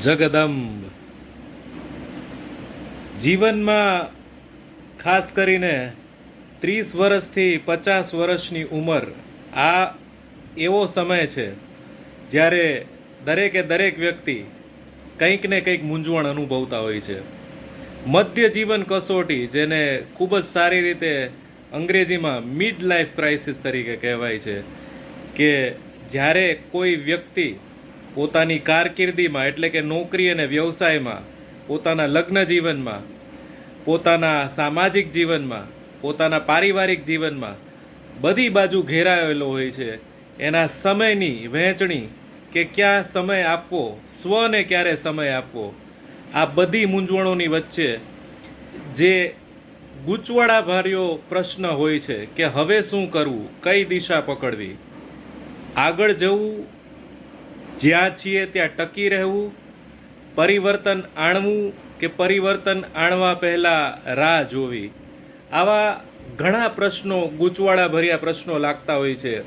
જગદંબ. જીવનમાં ખાસ કરીને ત્રીસ વર્ષથી પચાસ વર્ષની ઉંમર, આ એવો સમય છે જ્યારે દરેકે દરેક વ્યક્તિ કંઈક ને કંઈક મૂંઝવણ અનુભવતા હોય છે. મધ્ય જીવન કસોટી, જેને ખૂબ જ સારી રીતે અંગ્રેજીમાં મિડ લાઈફ ક્રાઇસિસ તરીકે કહેવાય છે, કે જ્યારે કોઈ વ્યક્તિ પોતાની કારકિર્દીમાં, એટલે કે નોકરી અને વ્યવસાયમાં, પોતાના લગ્ન જીવનમાં, પોતાના સામાજિક જીવનમાં, પોતાના પારિવારિક જીવનમાં બધી બાજુ ઘેરાયેલો હોય છે. એના સમયની વહેંચણી કે ક્યાં સમય આપવો સ્વને ક્યારે સમય આપવો, આ બધી મૂંઝવણોની વચ્ચે જે ગૂંચવાડાભર્યો પ્રશ્ન હોય છે કે હવે શું કરવું, કઈ દિશા પકડવી, આગળ જવું જ્યાં છીએ ત્યાં ટકી રહેવું, પરિવર્તન આણવું કે પરિવર્તન આણવા પહેલાં રાહ જોવી? આવા ઘણા પ્રશ્નો ગૂંચવાળા ભર્યા પ્રશ્નો લાગતા હોય છે.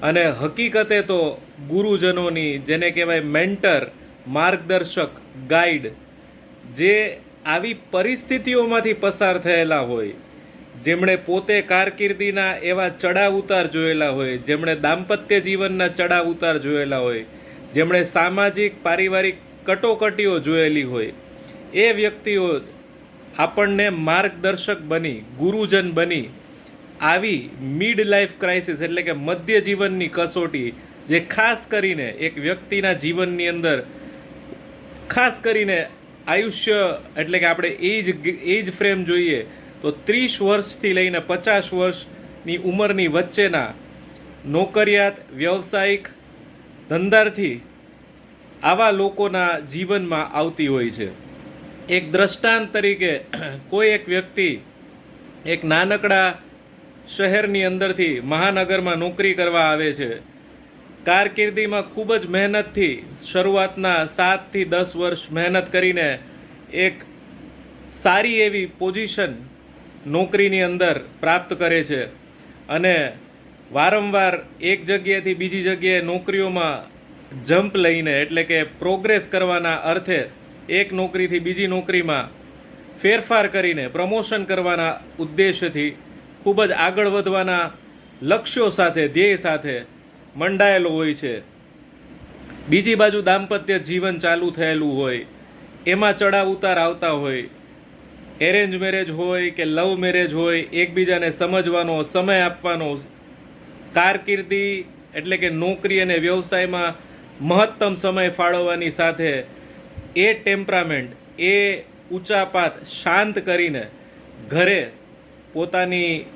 અને હકીકતે તો ગુરુજનોની જેને કહેવાય મેન્ટર, માર્ગદર્શક, ગાઈડ, જે આવી પરિસ્થિતિઓમાંથી પસાર થયેલા હોય, જેમણે પોતે કારકિર્દીના એવા ચડાવ ઉતાર જોયેલા હોય, જેમણે દાંપત્ય જીવનના ચડાવ ઉતાર જોયેલા હોય જેમણે સામાજિક, પારિવારિક કટોકટીઓ જોયેલી હોય, એ વ્યક્તિઓ આપણને માર્ગદર્શક બની, ગુરુજન બની આવી મિડ લાઈફ ક્રાઇસિસ એટલે કે મધ્ય જીવનની કસોટી, જે ખાસ કરીને એક વ્યક્તિના જીવનની અંદર, ખાસ કરીને આયુષ્ય એટલે કે આપણે એજ એજ ફ્રેમ જોઈએ, તો ત્રીસ વર્ષથી લઈને પચાસ વર્ષની ઉંમરની વચ્ચેના નોકરિયાત, વ્યવસાયિક ધંધાર્થી આવા લોકોના જીવનમાં આવતી હોય છે. એક દ્રષ્ટાંત તરીકે કોઈ એક વ્યક્તિ એક નાનકડા શહેરની અંદરથી મહાનગરમાં નોકરી કરવા આવે છે. કારકિર્દીમાં ખૂબ જ મહેનતથી શરૂઆતના સાતથી દસ વર્ષ મહેનત કરીને એક સારી એવી પોઝિશન નોકરીની અંદર પ્રાપ્ત કરે છે. અને વારંવાર એક જગ્યાએથી બીજી જગ્યાએ નોકરીઓમાં જમ્પ લઈને, એટલે કે પ્રોગ્રેસ કરવાના અર્થે એક નોકરીથી બીજી નોકરીમાં ફેરફાર કરીને પ્રમોશન કરવાના ઉદ્દેશ્યથી ખૂબ જ આગળ વધવાના લક્ષ્યો સાથે, ધ્યેય સાથે મંડાયેલો હોય છે. બીજી બાજુ દાંપત્ય જીવન ચાલુ થયેલું હોય, એમાં ચડાવ ઉતાર આવતા હોય એરેન્જ મેરેજ હોય કે લવ મેરેજ હોય, એકબીજાને સમજવાનો, સમય આપવાનો કારકિર્દી એટલે કે નોકરી અને વ્યવસાયમાં મહત્તમ સમય ફાળવવાની સાથે એ ટેમ્પરામેન્ટ, એ ઊંચાપાત શાંત કરીને ઘરે પોતાની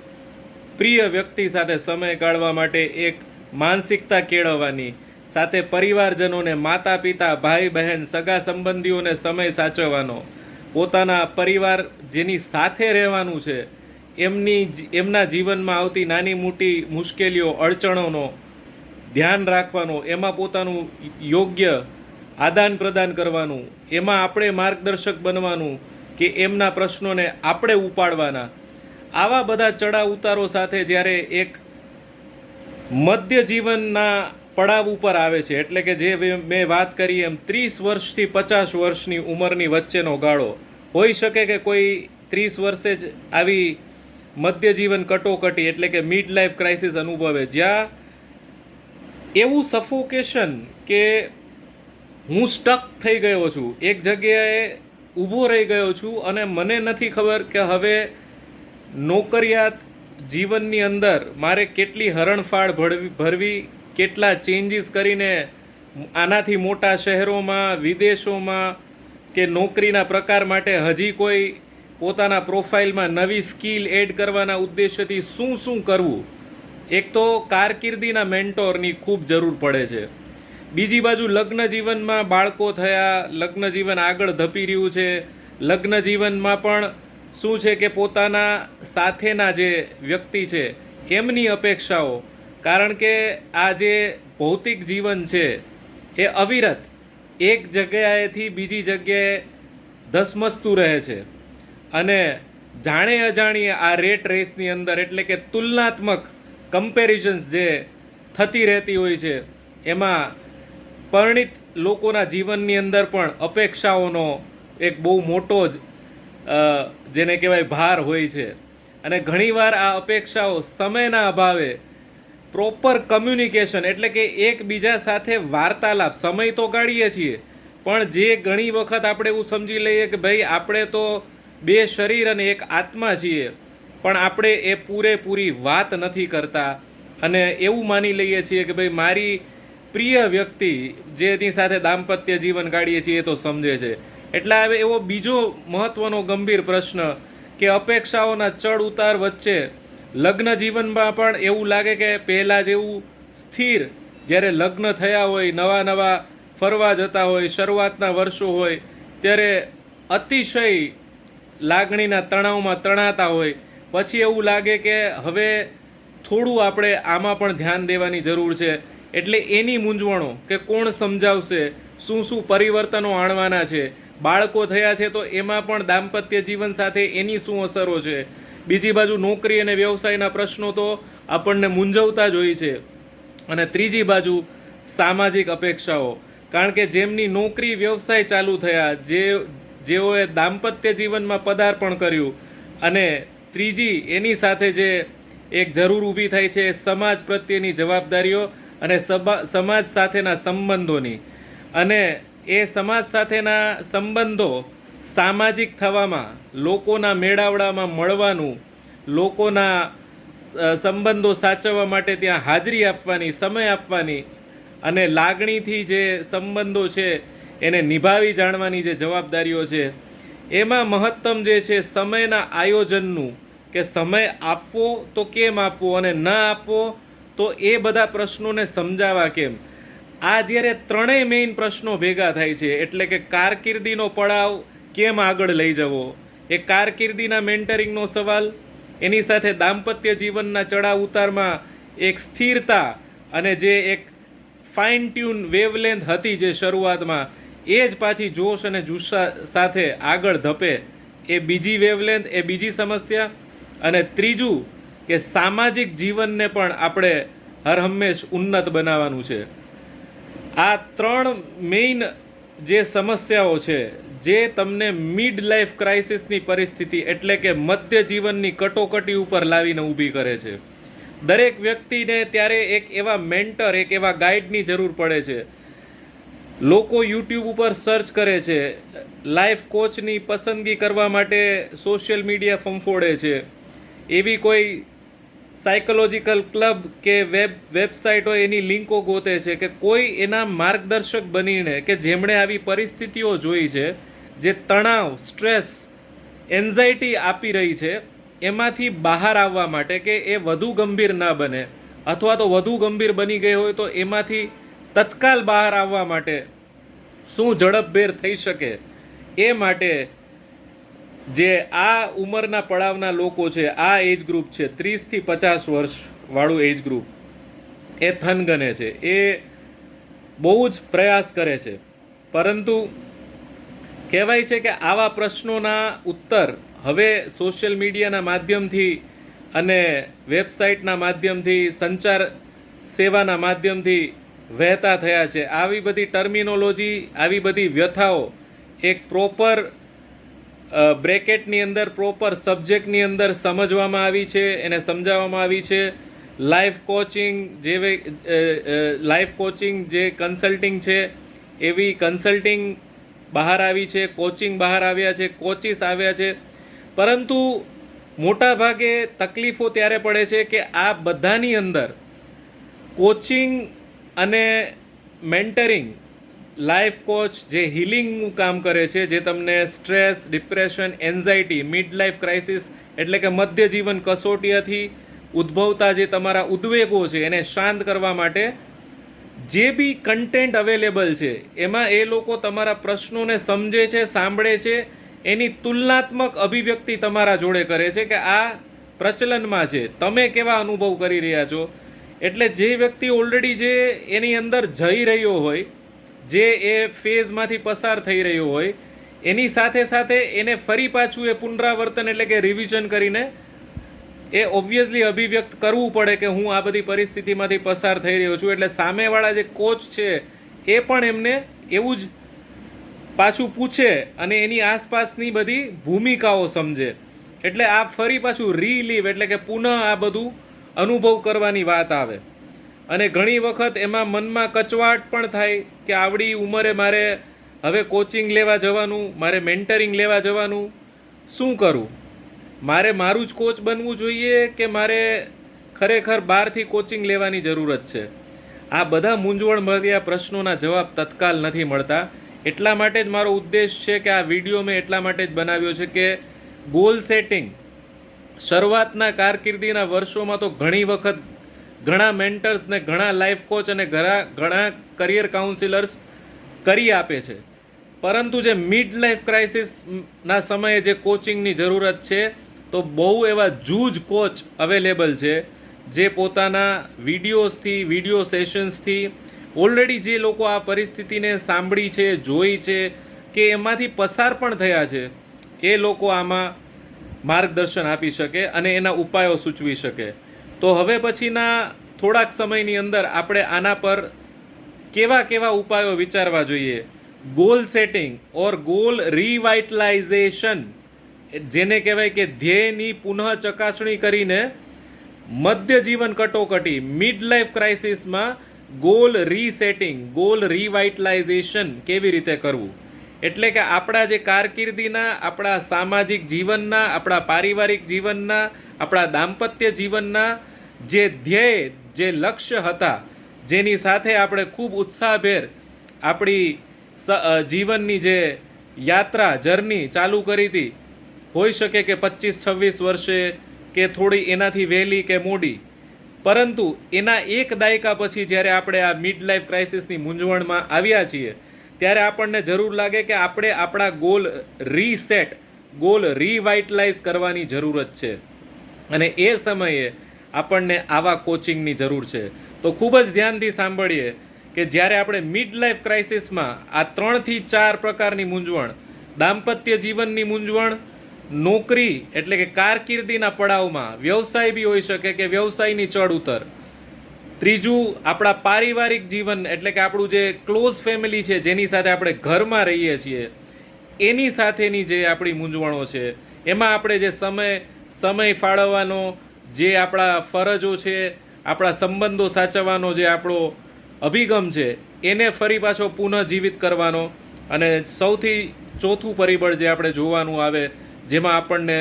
પ્રિય વ્યક્તિ સાથે સમય કાઢવા માટે એક માનસિકતા કેળવવાની, સાથે પરિવારજનોને માતા પિતા ભાઈ બહેન સગા સંબંધીઓને સમય સાચવવાનો, પોતાના પરિવાર જેની સાથે રહેવાનું છે એમની એમના જીવનમાં આવતી નાની મોટી મુશ્કેલીઓ, અડચણોનો ધ્યાન રાખવાનો, એમાં પોતાનું યોગ્ય આદાન પ્રદાન કરવાનું, એમાં આપણે માર્ગદર્શક બનવાનું કે એમના પ્રશ્નોને આપણે ઉપાડવાના. આવા બધા ચડાવ ઉતારો સાથે જ્યારે એક મધ્ય જીવનના પડાવ ઉપર આવે છે, એટલે કે જે મેં વાત કરી એમ ત્રીસ વર્ષથી પચાસ વર્ષની ઉંમરની વચ્ચેનો ગાળો. હોઈ શકે કે કોઈ ત્રીસ વર્ષે જ આવી મધ્ય જીવન કટોકટી એટલે કે મિડ લાઈફ ક્રાઇસિસ અનુભવે. જ્યાં એવું સફોકેશન કે હું સ્ટક થઈ ગયો છું. એક જગ્યાએ ઊભો રહી ગયો છું અને મને નથી ખબર કે હવે નોકરિયાત જીવનની અંદર મારે કેટલી હરણફાળ ભરવી ભરવી, કેટલા ચેન્જીસ કરીને આનાથી મોટા શહેરોમાં, વિદેશોમાં કે નોકરીના પ્રકાર માટે હજી કોઈ પોતાના પ્રોફાઇલમાં નવી સ્કિલ એડ કરવાના ઉદ્દેશ્યથી શું શું કરવું? એક તો કારકિર્દીના મેન્ટોરની ખૂબ જરૂર પડે છે. બીજી બાજુ લગ્ન જીવનમાં બાળકો થયા, લગ્ન જીવન આગળ ધપી રહ્યું છે. લગ્ન જીવનમાં પણ શું છે કે પોતાના સાથેના જે વ્યક્તિ છે, એમની અપેક્ષાઓ, કારણ કે આ જે ભૌતિક જીવન છે, એ અવિરત એક જગ્યાએથી બીજી જગ્યાએ ધસમસતું રહે છે. અને જાણે અજાણીએ આ રેટ રેસની અંદર એટલે કે તુલનાત્મક કમ્પેરિઝન્સ જે થતી રહેતી હોય છે, એમાં પરિણિત લોકોના જીવનની અંદર પણ અપેક્ષાઓનો એક બહુ મોટો જ જેને કહેવાય ભાર હોય છે. અને ઘણીવાર આ અપેક્ષાઓ સમયના અભાવે પ્રોપર કમ્યુનિકેશન એટલે કે એકબીજા સાથે વાર્તાલાપ, સમય તો કાઢીએ છીએ, પણ જે ઘણી વખત આપણે એવું સમજી લઈએ કે ભાઈ, આપણે તો બે શરીર અને એક આત્મા છીએ, પણ આપણે એ પૂરેપૂરી વાત નથી કરતા. અને એવું માની લઈએ છીએ કે ભાઈ મારી પ્રિય વ્યક્તિ જેની સાથે દાંપત્ય જીવન કાઢીએ છીએ એ તો સમજે છે. એટલે હવે એવો બીજો મહત્વનો ગંભીર પ્રશ્ન કે અપેક્ષાઓના ચડ ઉતાર વચ્ચે લગ્ન જીવનમાં પણ એવું લાગે કે પહેલાં જેવું સ્થિર, જ્યારે લગ્ન થયા હોય, નવા નવા ફરવા જતા હોય, શરૂઆતના વર્ષો હોય, ત્યારે અતિશય લાગણીના તણાવમાં તણાતા હોય, પછી એવું લાગે કે હવે થોડું આપણે આમાં પણ ધ્યાન દેવાની જરૂર છે. એટલે એની મૂંઝવણો કે કોણ સમજાવશે, શું શું પરિવર્તનો આણવાના છે, બાળકો થયા છે તો એમાં પણ દાંપત્ય જીવન સાથે એની શું અસરો છે? બીજી બાજુ નોકરી અને વ્યવસાયના પ્રશ્નો તો આપણને મૂંઝવતા જ હોય છે. અને ત્રીજી બાજુ સામાજિક અપેક્ષાઓ. કારણ કે જેમની નોકરી વ્યવસાય ચાલુ થયા, જે જેઓએ દાંપત્ય જીવનમાં પદાર્પણ કર્યું અને ત્રીજી એની સાથે જે એક જરૂર ઊભી થાય છે સમાજ પ્રત્યેની જવાબદારીઓ અને સમાજ સાથેના સંબંધોની. અને એ સમાજ સાથેના સંબંધો સામાજિક થવામાં, લોકોના મેળાવડામાં મળવાનું, લોકોના સંબંધો સાચવવા માટે ત્યાં હાજરી આપવાની, સમય આપવાની અને લાગણીથી જે સંબંધો છે એને નિભાવી જાણવાની જે જવાબદારીઓ છે, એમાં મહત્તમ જે છે સમયના આયોજનનું કે સમય આપવો તો કેમ આપવો અને ન આપવો તો એ બધા પ્રશ્નોને સમજાવવા કેમ? આ જ્યારે ત્રણેય મેઇન પ્રશ્નો ભેગા થાય છે, એટલે કે કારકિર્દીનો પડાવ કેમ આગળ લઈ જવો? એ કારકિર્દીના મેન્ટરિંગનો સવાલ, એની સાથે દાંપત્ય જીવનના ચડાવ ઉતારમાં એક સ્થિરતા અને જે એક ફાઇન ટ્યુન વેવલેન્થ હતી જે શરૂઆતમાં એ જ પાછી જોશ અને જુસ્સા સાથે આગળ ધપે. એ બીજી વેવલેન્થ એ બીજી સમસ્યા. અને ત્રીજું કે સામાજિક જીવનને પણ આપણે હર હંમેશ ઉન્નત બનાવવાનું છે. આ ત્રણ મેઇન જે સમસ્યાઓ છે, જે તમને મિડ લાઈફ ક્રાઇસિસની પરિસ્થિતિ એટલે કે મધ્ય જીવનની કટોકટી ઉપર લાવીને ઊભી કરે છે. દરેક વ્યક્તિને ત્યારે એક એવા મેન્ટર એક એવા ગાઈડની જરૂર પડે છે. લોકો યુટ્યુબ ઉપર સર્ચ કરે છે લાઈફ કોચની પસંદગી કરવા માટે સોશિયલ મીડિયા ફંફોડે છે. એવી કોઈ સાયકોલોજીકલ ક્લબ કે વેબ વેબસાઇટ હોય એની લિંકો ગોતે છે કે કોઈ એના માર્ગદર્શક બનીને કે જેમણે આવી પરિસ્થિતિઓ જોઈ છે, જે તણાવ સ્ટ્રેસ એન્ઝાયટી આપી રહી છે, એમાંથી બહાર આવવા માટે કે એ વધુ ગંભીર ન બને. અથવા તો વધુ ગંભીર બની ગઈ હોય તો એમાંથી તત્કાલ બહાર આવવા માટે શું ઝડપભેર થઈ શકે એ માટે જે આ ઉંમરના પડાવના લોકો છે, આ એજ ગ્રુપ છે ત્રીસથી પચાસ વર્ષવાળું એજ ગ્રુપ, એ થનગને છે, એ બહુ જ પ્રયાસ કરે છે. પરંતુ કહેવાય છે કે આવા પ્રશ્નોના ઉત્તર હવે સોશિયલ મીડિયાના માધ્યમથી અને વેબસાઇટના માધ્યમથી, સંચાર સેવાના માધ્યમથી વહેતા થયા છે. આવી બધી ટર્મિનોલોજી આવી બધી વ્યથાઓ એક પ્રોપર બ્રેકેટની અંદર પ્રોપર સબ્જેક્ટની અંદર સમજવામાં આવી છે, એને સમજાવવામાં આવી છે. લાઈફ કોચિંગ જેવી લાઈફ કોચિંગ જે કન્સલ્ટિંગ છે, એવી કન્સલ્ટિંગ બહાર આવી છે કોચિંગ બહાર આવ્યા છે કોચિસ આવ્યા છે. પરંતુ મોટાભાગે તકલીફો ત્યારે પડે છે કે આ બધાની અંદર કોચિંગ અને મેન્ટરિંગ લાઈફ કોચ જે હિલિંગનું કામ કરે છે, જે તમને stress depression anxiety mid life crisis એટલે કે મધ્ય જીવન કસોટીથી ઉદ્ભવતા જે તમારા ઉદ્વેગો છે, એને શાંત કરવા માટે જે બી કન્ટેન્ટ અવેલેબલ છે, એમાં એ લોકો તમારા પ્રશ્નોને સમજે છે, સાંભળે છે, એની તુલનાત્મક અભિવ્યક્તિ તમારા જોડે કરે છે કે આ પ્રચલનમાં છે. તમે કેવા અનુભવ કરી રહ્યા છો? એટલે જે વ્યક્તિ ઓલરેડી જે એની અંદર જઈ રહ્યો હોય, જે એ ફેઝમાંથી પસાર થઈ રહ્યો હોય, એની સાથે સાથે એને ફરી પાછું એ પુનરાવર્તન એટલે કે રિવિઝન કરીને એ ઓબ્વિયસલી અભિવ્યક્ત કરવું પડે કે હું આ બધી પરિસ્થિતિમાંથી પસાર થઈ રહ્યો છું. એટલે સામેવાળા જે કોચ છે, એ પણ એમને એવું જ પાછું પૂછે અને એની આસપાસની બધી ભૂમિકાઓ સમજે. એટલે આ ફરી પાછું રીલીવ એટલે કે પુનઃ આ બધું અનુભવ કરવાની વાત આવે. અને ઘણી વખત એમાં મનમાં કચવાટ પણ થાય કે આવડી ઉંમરે મારે હવે કોચિંગ લેવા જવાનું, મારે મેન્ટરિંગ લેવા જવાનું, શું કરું? મારે મારું જ કોચ બનવું જોઈએ કે મારે ખરેખર બહારથી કોચિંગ લેવાની જરૂરત છે? આ બધા મૂંઝવણ મળ્યા પ્રશ્નોના જવાબ તત્કાલ નથી મળતા. એટલા માટે જ મારો ઉદ્દેશ છે કે આ વીડિયો મેં એટલા માટે જ બનાવ્યો છે કે ગોલ સેટિંગ શરૂઆતના કારકિર્દીના વર્ષોમાં તો ઘણી વખત ઘણા મેન્ટર્સ ને ઘણા લાઈફ કોચ અને ઘણા ઘણા કરિયર કાઉન્સિલર્સ કરી આપે છે. પરંતુ જે મિડ લાઈફ ક્રાઇસિસના સમયે જે કોચિંગની જરૂરત છે, તો બહુ એવા જૂજ કોચ અવેલેબલ છે, જે પોતાના વિડીયોઝથી વીડિયો સેશન્સથી ઓલરેડી જે લોકો આ પરિસ્થિતિને સાંભળી છે, જોઈ છે, કે એમાંથી પસાર પણ થયા છે, એ લોકો આમાં માર્ગદર્શન આપી શકે અને એના ઉપાયો સૂચવી શકે. તો હવે પછીના થોડાક સમયની અંદર આપણે આના પર કેવા કેવા ઉપાયો વિચારવા જોઈએ? Goal setting or goal revitalization, જેને કહેવાય કે ધ્યેયની પુનઃ ચકાસણી કરીને મધ્ય જીવન કટોકટી મિડ લાઈફ ક્રાઇસિસમાં ગોલ રીસેટિંગ ગોલ રિવાઇટલાઇઝેશન કેવી રીતે કરવું? એટલે કે આપણા જે કારકિર્દીના, આપણા સામાજિક જીવનના, આપણા પારિવારિક જીવનના, આપણા દાંપત્ય જીવનના જે ધ્યેય, જે લક્ષ્ય હતા, જેની સાથે આપણે ખૂબ ઉત્સાહભેર આપણી જીવનની જે યાત્રા, જર્ની ચાલુ કરી હતી. હોઈ શકે કે પચીસ છવ્વીસ વર્ષે કે થોડી એનાથી વહેલી કે મોડી. પરંતુ એના એક દાયકા પછી જ્યારે આપણે આ મિડ લાઈફ ક્રાઇસિસની મૂંઝવણમાં આવ્યા છીએ ત્યારે આપણને જરૂર લાગે કે આપણે આપણા ગોલ રીસેટ ગોલ રિવાઇટલાઇઝ કરવાની જરૂરત છે. અને એ સમયે આપણને આવા કોચિંગની જરૂર છે. તો ખૂબ જ ધ્યાનથી સાંભળીએ કે જ્યારે આપણે મિડ લાઈફ ક્રાઇસિસમાં આ ત્રણથી ચાર પ્રકારની મૂંઝવણ, દાંપત્ય જીવનની મૂંઝવણ, નોકરી એટલે કે કારકિર્દીના પડાવમાં વ્યવસાય બી હોઈ શકે કે વ્યવસાયની ચડ ઉતર ત્રીજું, આપણા પારિવારિક જીવન, એટલે કે આપણું જે ક્લોઝ ફેમિલી છે, જેની સાથે આપણે ઘરમાં રહીએ છીએ, એની સાથેની જે આપણી મૂંઝવણો છે, એમાં આપણે જે સમય સમય ફાળવવાનો, જે આપણા ફરજો છે, આપણા સંબંધો સાચવવાનો જે આપણો અભિગમ છે, એને ફરી પાછો પુનઃજીવિત કરવાનો અને સૌથી ચોથું પરિબળ જે આપણે જોવાનું આવે, જેમાં આપણને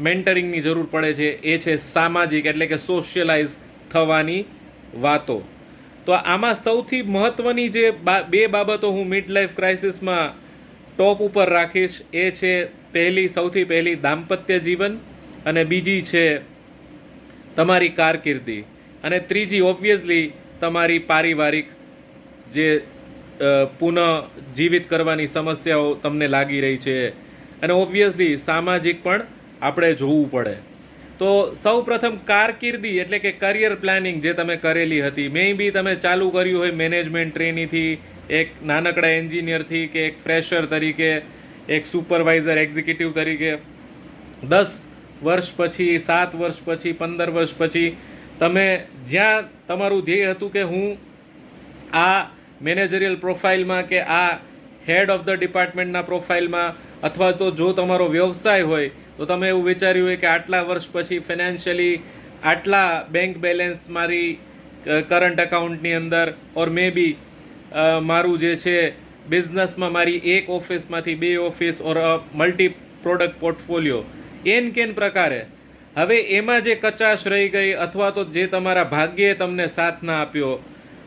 મેન્ટરિંગની જરૂર પડે છે, એ છે સામાજિક, એટલે કે સોશિયલાઇઝ થવાની વાતો. તો આમાં સૌથી મહત્ત્વની જે બા- બાબતો હું મિડ લાઈફ ક્રાઇસિસમાં ટોપ ઉપર રાખીશ. એ છે પહેલી, સૌથી પહેલી દાંપત્ય જીવન અને બીજી છે તમારી કારકિર્દી. અને ત્રીજી ઓબ્વિયસલી તમારી પારિવારિક જે પુનઃ જીવિત કરવાની સમસ્યાઓ તમને લાગી રહી છે. અને ઓબ્વિયસલી સામાજિક પણ આપણે જોવું પડે. તો સૌ પ્રથમ કારકિર્દી એટલે કે કરિયર પ્લાનિંગ જે તમે કરેલી હતી મે બી તમે ચાલુ કર્યું હોય મેનેજમેન્ટ ટ્રેનીથી એક નાનકડા એન્જિનિયરથી કે એક ફ્રેશર તરીકે, એક સુપરવાઇઝર એક્ઝિક્યુટિવ તરીકે. દસ વર્ષ પછી, સાત વર્ષ પછી, પંદર વર્ષ પછી તમે જ્યાં તમારું ધ્યેય હતું કે હું આ મેનેજરિયલ પ્રોફાઇલમાં કે આ હેડ ઓફ ધ ડિપાર્ટમેન્ટના પ્રોફાઇલમાં અથવા તો જો તમારો વ્યવસાય હોય તો તમે એવું વિચાર્યું હોય કે આટલા વર્ષ પછી ફિનાન્શિયલી આટલા બેંક બેલેન્સ મારી કરંટ અકાઉન્ટની અંદર ઓર મે બી મારું જે છે બિઝનેસમાં મારી એક ઓફિસમાંથી બે office or multi product portfolio N કેન પ્રકારે. હવે એમાં જે કચાશ રહી ગઈ અથવા તો જે તમારા ભાગ્યે તમને સાથ ના આપ્યો,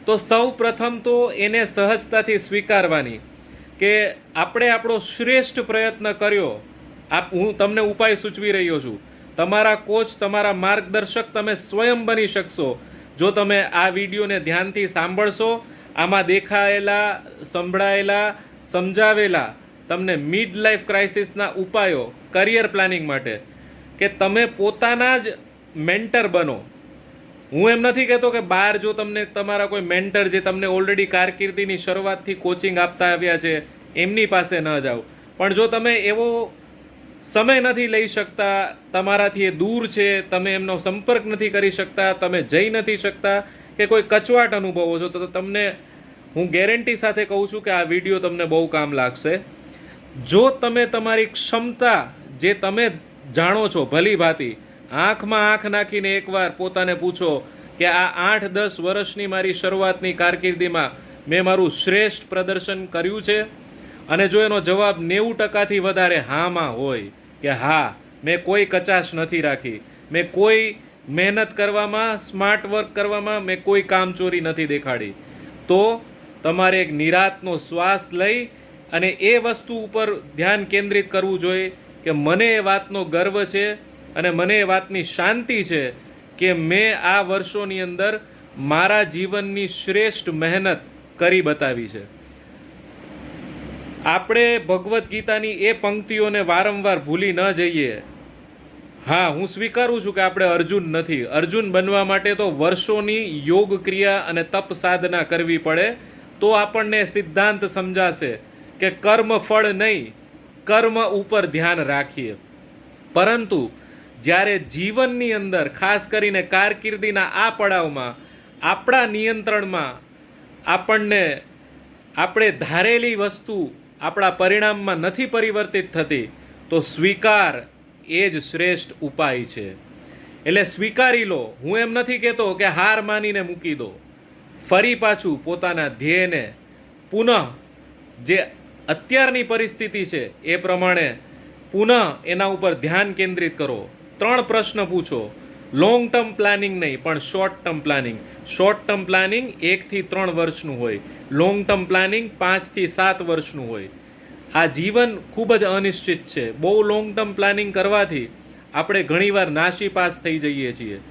તો સૌ પ્રથમ તો એને સહજતાથી સ્વીકારવાની કે આપણે આપણો શ્રેષ્ઠ પ્રયત્ન કર્યો આપ, હું તમને ઉપાય સૂચવી રહ્યો છું. તમારા કોચ, તમારા માર્ગદર્શક તમે સ્વયં બની શકશો. જો તમે આ વિડીયોને ધ્યાનથી સાંભળશો, આમાં દેખાયેલા, સંભળાયેલા, સમજાવેલા, તમને મિડ લાઈફ ક્રાઇસિસના ઉપાયો કરિયર પ્લાનિંગ માટે, કે તમે પોતાના જ મેન્ટર બનો. હું એમ નથી કહેતો કે બહાર જો તમને તમારા કોઈ મેન્ટર જે તમને ઓલરેડી કારકિર્દીની શરૂઆતથી કોચિંગ આપતા આવ્યા છે, એમની પાસે ન જાઓ. પણ જો તમે એવો સમય નથી લઈ શકતા, તમારાથી એ દૂર છે, તમે એમનો સંપર્ક નથી કરી શકતા, તમે જઈ નથી શકતા કે કોઈ કચવાટ અનુભવો છો, તો તમને હું ગેરંટી સાથે કહું છું કે આ વીડિયો તમને બહુ કામ લાગશે. જો તમે તમારી ક્ષમતા જે તમે જાણો છો ભલી ભાતી, આંખમાં આંખ નાખીને એકવાર પોતાને પૂછો કે આ આઠ દસ વર્ષની મારી શરૂઆતની કારકિર્દીમાં મેં મારું શ્રેષ્ઠ પ્રદર્શન કર્યું છે? અને જો એનો જવાબ નેવું ટકાથી વધારે હામાં હોય કે હા, મેં કોઈ કચાશ નથી રાખી. મેં કોઈ મહેનત કરવામાં, સ્માર્ટ વર્ક કરવામાં મેં કોઈ કામચોરી નથી દેખાડી. તો તમારે એક નિરાતનો શ્વાસ લઈ અને એ વસ્તુ ઉપર ધ્યાન કેન્દ્રિત કરવું જોઈએ કે મને એ વાતનો ગર્વ છે અને મને એ વાતની શાંતિ છે કે મેં આ વર્ષોની અંદર મારા જીવનની શ્રેષ્ઠ મહેનત કરી બતાવી છે. આપણે ભગવદ્ ગીતાની એ પંક્તિઓને વારંવાર ભૂલી ન જઈએ. હા, હું સ્વીકારું છું કે આપણે અર્જુન નથી. અર્જુન બનવા માટે તો વર્ષોની યોગ ક્રિયા અને તપ સાધના કરવી પડે. તો આપણને સિદ્ધાંત સમજાશે કે કર્મ ફળ નહીં, કર્મ ઉપર ધ્યાન રાખીએ. પરંતુ જ્યારે જીવનની અંદર, ખાસ કરીને કારકિર્દીના આ પડાવમાં, આપણા નિયંત્રણમાં આપણને, આપણે ધારેલી વસ્તુ આપણા પરિણામમાં નથી પરિવર્તિત થતી, તો સ્વીકાર એ જ શ્રેષ્ઠ ઉપાય છે. એટલે સ્વીકારી લો. હું એમ નથી કહેતો કે હાર માનીને મૂકી દો. ફરી પાછું પોતાના ધ્યેયને પુનઃ જે અત્યારની પરિસ્થિતિ છે એ પ્રમાણે પુનઃ એના ઉપર ધ્યાન કેન્દ્રિત કરો. ત્રણ પ્રશ્ન પૂછો. લોંગ ટર્મ પ્લાનિંગ નહીં, પણ short term planning short term planning એકથી ત્રણ વર્ષનું હોય. લોંગ ટર્મ પ્લાનિંગ પાંચથી સાત વર્ષનું હોય. આ જીવન ખૂબ જ અનિશ્ચિત છે. બહુ લોંગ ટર્મ પ્લાનિંગ કરવાથી આપણે ઘણીવાર નાશીપાસ થઈ જઈએ છીએ.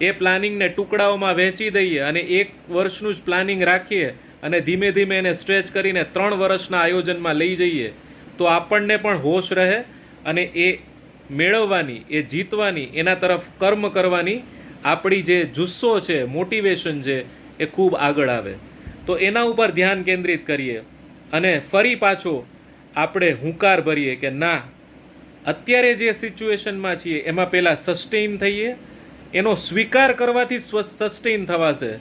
એ પ્લાનિંગને ટુકડાઓમાં વહેંચી દઈએ અને એક વર્ષનું જ પ્લાનિંગ રાખીએ અને ધીમે ધીમે એને સ્ટ્રેચ કરીને ત્રણ વર્ષના આયોજનમાં લઈ જઈએ, તો આપણને પણ હોશ રહે અને એ મેળવવાની, એ જીતવાની, એના તરફ કર્મ કરવાની આપણી જે જુસ્સો છે મોટિવેશન છે, એ ખૂબ આગળ આવે. તો એના ઉપર ધ્યાન કેન્દ્રિત કરીએ અને ફરી પાછો આપણે હુંકાર ભરીએ કે ના, અત્યારે જે સિચ્યુએશનમાં છીએ, એમાં પહેલાં સસ્ટેઇન થઈએ, એનો સ્વીકાર કરવાથી જ સસ્ટેઇન થવાશે.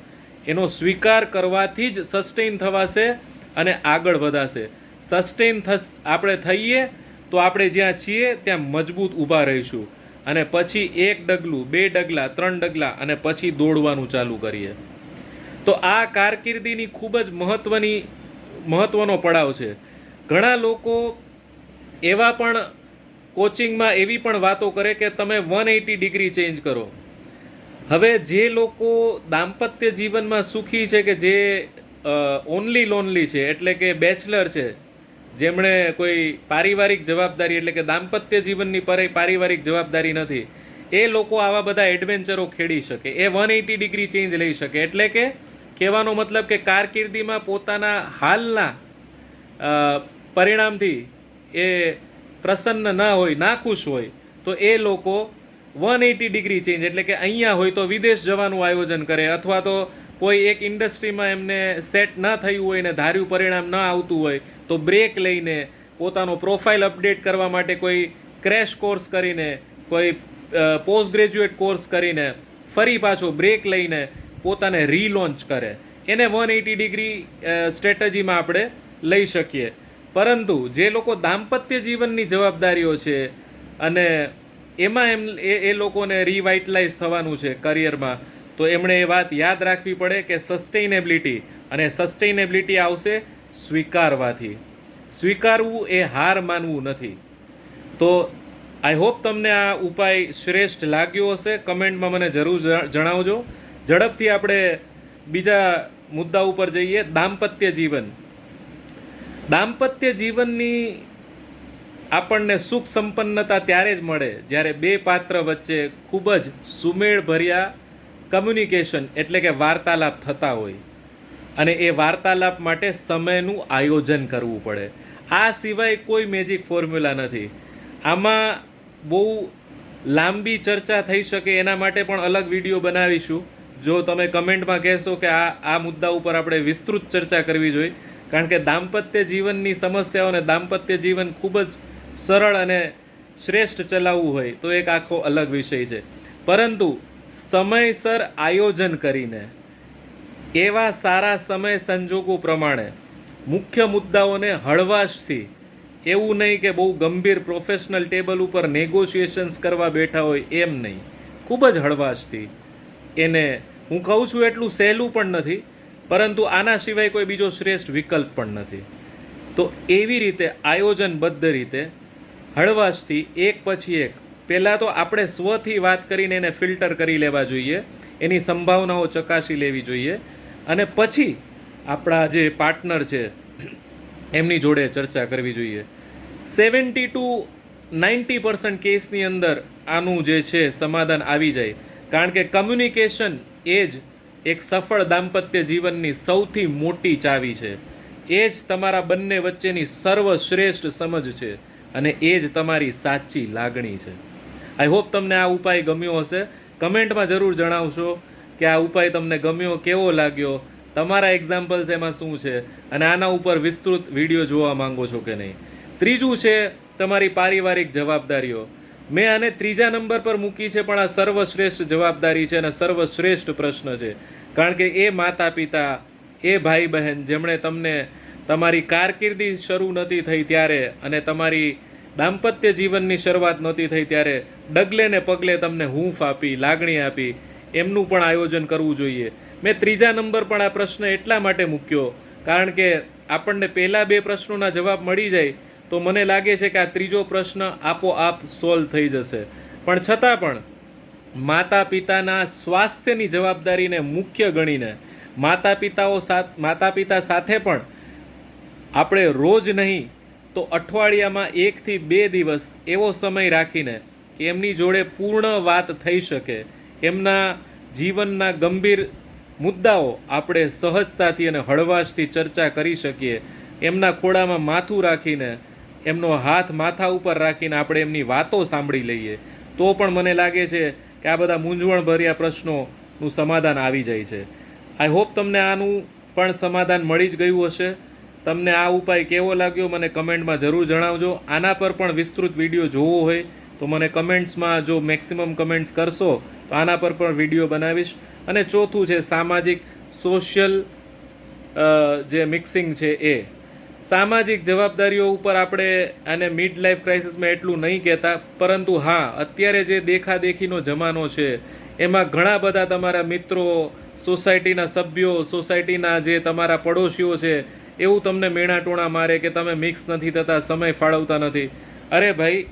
એનો સ્વીકાર કરવાથી જ સસ્ટેઇન થવાશે અને આગળ વધાશે. સસ્ટેઇન થસ, આપણે થઈએ તો આપણે જ્યાં છીએ ત્યાં મજબૂત ઊભા રહીશું. અને પછી એક ડગલું, બે ડગલા, ત્રણ ડગલા અને પછી દોડવાનું ચાલુ કરીએ. તો આ કારકિર્દીની ખૂબ જ મહત્ત્વની મહત્ત્વનો પડાવ છે. ઘણા લોકો એવા પણ કોચિંગમાં એવી પણ વાતો કરે કે તમે વન એટી ડિગ્રી ચેન્જ કરો. હવે જે લોકો દાંપત્ય જીવનમાં સુખી છે કે જે ઓનલી લોનલી છે, એટલે કે બેચલર છે જેમણે કોઈ પારિવારિક જવાબદારી એટલે કે દાંપત્ય જીવનની પર પારિવારિક જવાબદારી નથી, એ લોકો આવા બધા એડવેન્ચરો ખેડી શકે. એ વન એટી ડિગ્રી ચેન્જ લઈ શકે. એટલે કે કહેવાનો મતલબ કે કારકિર્દીમાં પોતાના હાલના પરિણામથી એ પ્રસન્ન ના હોય નાખુશ હોય, તો એ લોકો વન એટી ડિગ્રી ચેન્જ એટલે કે અહીંયા હોય તો વિદેશ જવાનું આયોજન કરે અથવા તો કોઈ એક ઇન્ડસ્ટ્રીમાં એમને સેટ ન થયું હોય ને ધાર્યું પરિણામ ન આવતું હોય તો બ્રેક લઈને પોતાનો પ્રોફાઇલ અપડેટ કરવા માટે કોઈ ક્રેશ કોર્સ કરીને, કોઈ પોસ્ટ ગ્રેજ્યુએટ કોર્સ કરીને ફરી પાછો બ્રેક લઈને પોતાને રીલોન્ચ કરે. એને વન એટી ડિગ્રી સ્ટ્રેટજીમાં આપણે લઈ શકીએ. પરંતુ જે લોકો દાંપત્ય જીવનની જવાબદારીઓ છે અને એમાં એમ, એ લોકોને રિવાઇટલાઇઝ થવાનું છે કરિયરમાં તો એમણે એ વાત યાદ રાખવી પડે કે સસ્ટેઇનેબિલિટી અને સસ્ટેઇનેબિલિટી આવશે સ્વીકારવાથી. સ્વીકારવું એ હાર માનવું નથી. તો આઈ હોપ તમને આ ઉપાય શ્રેષ્ઠ લાગ્યો હશે. કમેન્ટમાં મને જરૂર જણાવજો. ઝડપથી આપણે બીજા મુદ્દા ઉપર જઈએ. દાંપત્ય જીવન. દાંપત્ય જીવનની આપણને સુખ સંપન્નતા ત્યારે જ મળે જ્યારે બે પાત્ર વચ્ચે ખૂબ જ સુમેળભર્યા કમ્યુનિકેશન એટલે કે વાર્તાલાપ થતા હોય. અને એ વાર્તાલાપ માટે સમયનું આયોજન કરવું પડે. આ સિવાય કોઈ મેજિક ફોર્મ્યુલા નથી. આમાં બહુ લાંબી ચર્ચા થઈ શકે એના માટે પણ અલગ વીડિયો બનાવીશું. જો તમે કમેન્ટમાં કહેશો કે આ આ મુદ્દા ઉપર આપણે વિસ્તૃત ચર્ચા કરવી જોઈએ. કારણ કે દાંપત્ય જીવનની સમસ્યાઓ અને દાંપત્ય જીવન ખૂબ જ સરળ અને શ્રેષ્ઠ ચલાવવું હોય તો એક આખો અલગ વિષય છે. પરંતુ સમયસર આયોજન કરીને એવા સારા સમય સંજોગો પ્રમાણે મુખ્ય મુદ્દાઓને હળવાશથી, એવું નહીં કે બહુ ગંભીર પ્રોફેશનલ ટેબલ ઉપર નેગોશિએશન્સ કરવા બેઠા હોય એમ નહીં. ખૂબ જ હળવાશથી. એને હું કહું છું એટલું સહેલું પણ નથી, પરંતુ આના સિવાય કોઈ બીજો શ્રેષ્ઠ વિકલ્પ પણ નથી. તો એવી રીતે આયોજનબદ્ધ રીતે, હળવાશથી એક પછી એક, પહેલાં તો આપણે સ્વથી વાત કરીને એને ફિલ્ટર કરી લેવા જોઈએ, એની સંભાવનાઓ ચકાસી લેવી જોઈએ અને પછી આપણા જે પાર્ટનર છે, એમની જોડે ચર્ચા કરવી જોઈએ. સેવન્ટી ટુ નાઇન્ટી પર્સન્ટ કેસની અંદર આનું જે છે સમાધાન આવી જાય. કારણ કે કમ્યુનિકેશન એ જ એક સફળ દાંપત્ય જીવનની સૌથી મોટી ચાવી છે. એ જ તમારા બંને વચ્ચેની સર્વશ્રેષ્ઠ સમજ છે અને એ જ તમારી સાચી લાગણી છે. આઈ હોપ તમને આ ઉપાય ગમ્યો હશે. કમેન્ટમાં જરૂર જણાવશો. કે આ ઉપાય તમને ગમ્યો, કેવો લાગ્યો? તમારા એક્ઝામ્પલ્સ એમાં શું છે? અને આના ઉપર વિસ્તૃત વીડિયો જોવા માંગો છો કે નહીં? ત્રીજું છે તમારી પારિવારિક જવાબદારીઓ. મેં આને ત્રીજા નંબર પર મૂકી છે, પણ આ સર્વશ્રેષ્ઠ જવાબદારી છે અને સર્વશ્રેષ્ઠ પ્રશ્ન છે. કારણ કે એ માતા પિતા એ ભાઈ બહેન જેમણે તમને તમારી કારકિર્દી શરૂ નથી થઈ ત્યારે અને તમારી દાંપત્ય જીવનની શરૂઆત નહોતી થઈ ત્યારે ડગલે ને પગલે તમને હૂંફ આપી, લાગણી આપી એમનું પણ આયોજન કરવું જોઈએ. મેં ત્રીજા નંબર પણ આ પ્રશ્ન એટલા માટે મૂક્યો, કારણ કે આપણને પહેલાં બે પ્રશ્નોના જવાબ મળી જાય, તો મને લાગે છે કે આ ત્રીજો પ્રશ્ન આપોઆપ સોલ્વ થઈ જશે. પણ છતાં પણ માતા પિતાના સ્વાસ્થ્યની જવાબદારીને મુખ્ય ગણીને માતા પિતાઓ સાથ માતા પિતા સાથે પણ આપણે રોજ નહીં, તો અઠવાડિયામાં એકથી બે દિવસ એવો સમય રાખીને, કે એમની જોડે પૂર્ણ વાત થઈ શકે. એમના જીવનના ગંભીર મુદ્દાઓ આપણે સહજતાથી અને હળવાશથી ચર્ચા કરી શકીએ. એમના ખોળામાં માથું રાખીને, એમનો હાથ માથા ઉપર રાખીને આપણે એમની વાતો સાંભળી લઈએ. તો પણ મને લાગે છે કે આ બધા મૂંઝવણભર્યા પ્રશ્નોનું સમાધાન આવી જાય છે. આઈ હોપ તમને આનું પણ સમાધાન મળી જ ગયું હશે. તમને આ ઉપાય કેવો લાગ્યો મને કમેન્ટમાં જરૂર જણાવજો. આના પર પણ વિસ્તૃત વીડિયો જોવો હોય. તો મને કમેન્ટ્સમાં જો મેક્સિમમ કમેન્ટ્સ કરશો, તો આના પર પણ વીડિયો બનાવીશ. અને ચોથું છે સામાજિક, સોશિયલ જે મિક્સિંગ છે એ. સામાજિક જવાબદારીઓ ઉપર આપણે આને મિડ લાઈફ ક્રાઇસિસમાં એટલું નહીં કહેતા, પરંતુ હા, અત્યારે જે દેખાદેખીનો જમાનો છે, એમાં ઘણા બધા તમારા મિત્રો, સોસાયટીના સભ્યો, સોસાયટીના જે તમારા પડોશીઓ છે, એવું તમને મેણાટોણા મારે કે તમે મિક્સ નથી થતા, સમય ફાળવતા નથી. અરે ભાઈ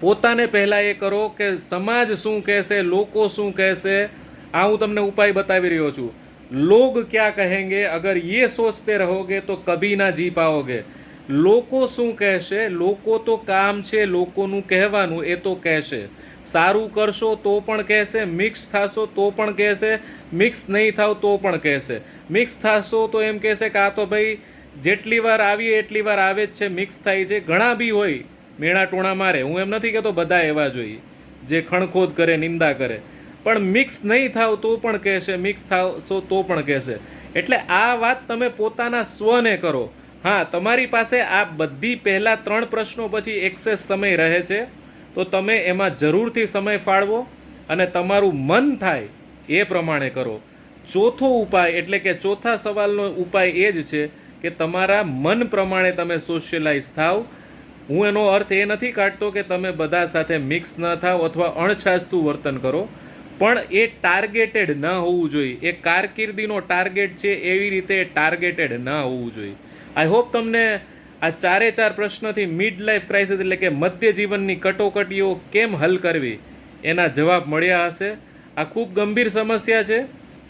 પોતાને પહેલાં એ કરો કે સમાજ શું કહેશે, લોકો શું કહેશે, આ હું તમને ઉપાય બતાવી રહ્યો છું. લોગ ક્યાં કહેંગે? અગર એ સોચતે રહોગે તો કભી ના જી પાઓગે. લોકો શું કહેશે? લોકો તો કામ છે લોકોનું કહેવાનું, એ તો કહેશે. સારું કરશો તો પણ કહેશે, મિક્સ થાશો તો પણ કહેશે, મિક્સ નહીં થાવ તો પણ કહેશે. મિક્સ થાશો તો એમ કહેશે કાં તો ભાઈ જેટલી વાર આવી એટલી વાર આવે જ છે, મિક્સ થાય છે. ઘણા બી હોય મેણા ટોણા મારે હું એમ નથી કહેતો બધા એવા જોઈએ જે ખણખોદ કરે, નિંદા કરે. પણ મિક્સ નહીં થાવ તો પણ કહેશે, મિક્સ થાવ સો તો પણ કહેશે. એટલે આ વાત તમે પોતાના સ્વને કરો. હા, તમારી પાસે આ બધી પહેલાં ત્રણ પ્રશ્નો પછી એક્સેસ સમય રહે છે. તો તમે એમાં જરૂરથી સમય ફાળવો અને તમારું મન થાય એ પ્રમાણે કરો. ચોથો ઉપાય એટલે કે ચોથા સવાલનો ઉપાય એ જ છે કે તમારા મન પ્રમાણે તમે સોશિયલાઇઝ થાવ હું એનો અર્થ એ નથી કાઢતો કે તમે બધા સાથે મિક્સ ન થાવ અથવા અણછાજતું વર્તન કરો, પણ એ ટાર્ગેટેડ ન હોવું જોઈએ. એ કારકિર્દીનો ટાર્ગેટ છે એવી રીતે ટાર્ગેટેડ ન હોવું જોઈએ. આઈ હોપ તમને આ ચારે ચાર પ્રશ્નથી મિડ લાઈફ ક્રાઇસિસ એટલે કે મધ્ય જીવનની કટોકટીઓ કેમ હલ કરવી, એના જવાબ મળ્યા હશે. આ ખૂબ ગંભીર સમસ્યા છે.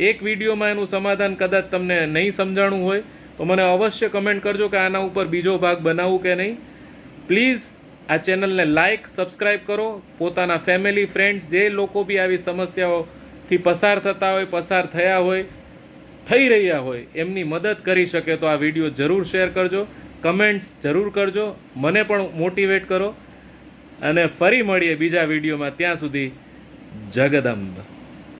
એક વિડીયોમાં એનું સમાધાન કદાચ તમને નહીં સમજાણું હોય, તો મને અવશ્ય કમેન્ટ કરજો કે આના ઉપર બીજો ભાગ બનાવવું કે નહીં. પ્લીઝ આ ચેનલને લાઇક સબસ્ક્રાઈબ કરો. પોતાના ફેમિલી, ફ્રેન્ડ્સ, જે લોકો બી આવી સમસ્યાઓથી પસાર થતા હોય, પસાર થયા હોય, થઈ રહ્યા હોય, એમની મદદ કરી શકે તો આ વીડિયો જરૂર શેર કરજો. કમેન્ટ્સ જરૂર કરજો. મને પણ મોટિવેટ કરો. અને ફરી મળીએ બીજા વિડીયોમાં. ત્યાં સુધી જગદંબ.